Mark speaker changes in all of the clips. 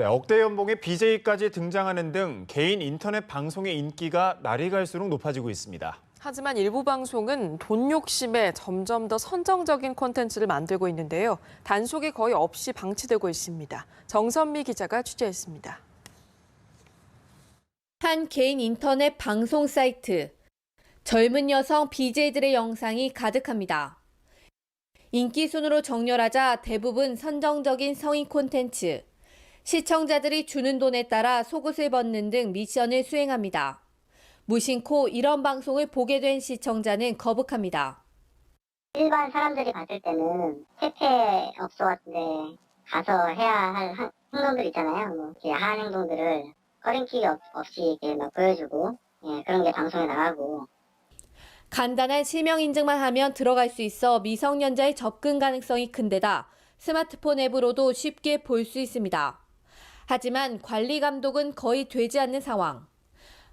Speaker 1: 네, 억대 연봉의 BJ까지 등장하는 등 개인 인터넷 방송의 인기가 날이 갈수록 높아지고 있습니다.
Speaker 2: 하지만 일부 방송은 돈 욕심에 점점 더 선정적인 콘텐츠를 만들고 있는데요. 단속이 거의 없이 방치되고 있습니다. 정선미 기자가 취재했습니다.
Speaker 3: 한 개인 인터넷 방송 사이트. 젊은 여성 BJ들의 영상이 가득합니다. 인기 순으로 정렬하자 대부분 선정적인 성인 콘텐츠. 시청자들이 주는 돈에 따라 속옷을 벗는 등 미션을 수행합니다. 무심코 이런 방송을 보게 된 시청자는 거북합니다.
Speaker 4: 일반 사람들이 봤을 때는 택배업소 같은데 가서 해야 할 한- 행동들 있잖아요. 뭐 이렇게 야한 행동들을 없, 없이 이렇게 막 보여주고 예, 그런 게 방송에 나가고
Speaker 3: 간단한 실명 인증만 하면 들어갈 수 있어 미성년자의 접근 가능성이 큰 데다 스마트폰 앱으로도 쉽게 볼 수 있습니다. 하지만 관리 감독은 거의 되지 않는 상황.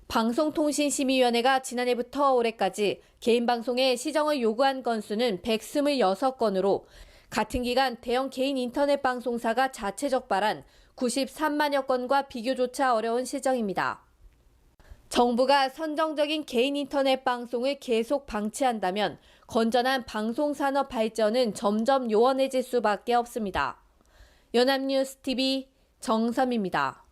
Speaker 3: 방송통신심의위원회가 지난해부터 올해까지 개인 방송에 시정을 요구한 건수는 126건으로 같은 기간 대형 개인 인터넷 방송사가 자체 적발한 93만여 건과 비교조차 어려운 실정입니다. 정부가 선정적인 개인 인터넷 방송을 계속 방치한다면 건전한 방송 산업 발전은 점점 요원해질 수밖에 없습니다. 연합뉴스 TV 정섬입니다.